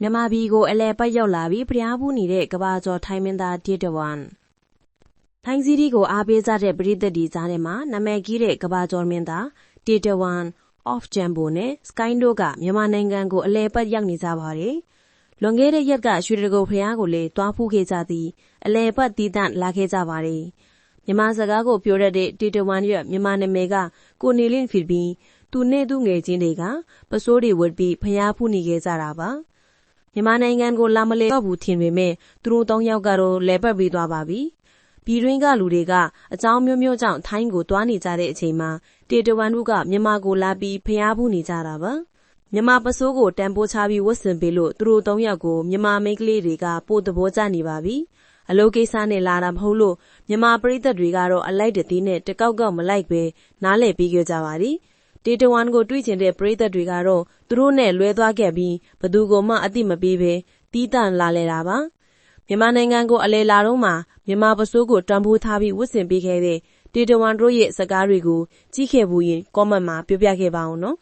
မြန်မာပြည်ကိုအလဲပတ်ရောက်လာပြီးဖျားဖူးနေတဲ့ကဘာကျော်ထိုင်းမင်းသားတေတဝန်ထိုင်းစီးရီးကိုအားပေးကြတဲ့ပရိသတ်ဒီကြားထဲမှာနာမည်ကြီးတဲ့ကဘာကျော်မင်းသားတေတဝန် off jumbo နဲ့ sky တို့ကမြန်မာနိုင်ငံကိုအလဲပတ်ရောက်နေကြပါတယ်လွန်ခဲ့တဲ့ရက်ကရွှေတကုတ်ဖျားကိုလေတွားဖူးခဲ့ကြသည်အလဲပတ်တီးတန့်လာခဲ့ကြပါတယ်မြန်မာစကားကိုပြောရတဲ့တေတဝန်ရဲ့မြန်မာနာမည်ကကိုနေလင်းဖြစ်ပြီးသူနဲ့သူငယ်ချင်းတွေကပစိုးတွေဝတ်ပြီးဖျားဖူးနေခဲ့ကြတာပါ မြန်မာနိုင်ငံကိုလာမလဲတော့ဘူးထင်ပေမဲ့သူတို့သုံးယောက်ကတော့လဲပတ်ပြီးသွားပါပြီပြည်တွင်းကလူတွေကအကြောင်းမျိုးမျိုးကြောင့်ထိုင်းကိုတွားနေကြတဲ့အချိန်မှာတေတဝန်တို့ကမြန်မာကိုလာပြီးဖျားဖူးနေကြတာပါမြန်မာပစိုးကိုတန်ပိုးချပြီးဝတ်ဆင်ပေးလို့သူတို့သုံးယောက်ကိုမြန်မာမိန်းကလေးတွေကပို့သဘောကျနေပါပြီအလုပ်ကိစ္စနဲ့လာတာမဟုတ်လို့မြန်မာပရိသတ်တွေကတော့အလိုက်တသေးနဲ့တကောက်ကောက်မလိုက်ပဲနားလည်ပြီးကြကြပါသည် တေတဝန်ကိုတွေ့ချင်တဲ့ပရိသတ်တွေကတော့သူတို့နဲ့လွဲသွားခဲ့ပြီးဘသူကိုမှအတိမပေးပဲတီးတန့်လာလဲတာပါမြန်မာနိုင်ငံကိုအလဲလာတော့မှမြန်မာပစိုးကိုတန်ဖိုးထားပြီးဝတ်ဆင်ပေးခဲ့တဲ့တေတဝန်တို့ရဲ့စကားတွေကိုကြီးခဲ့ဘူးရင်ကောမန့်မှာပြောပြခဲ့ပါအောင်နော်